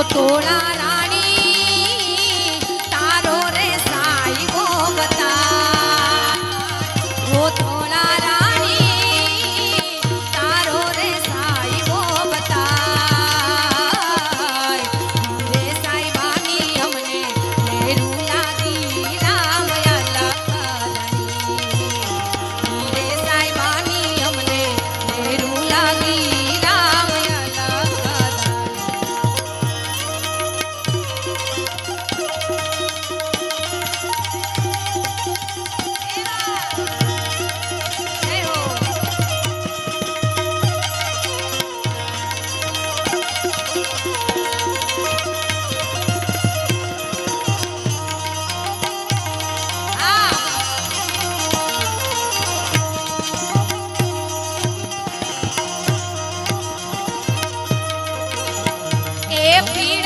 ઓ ফিরে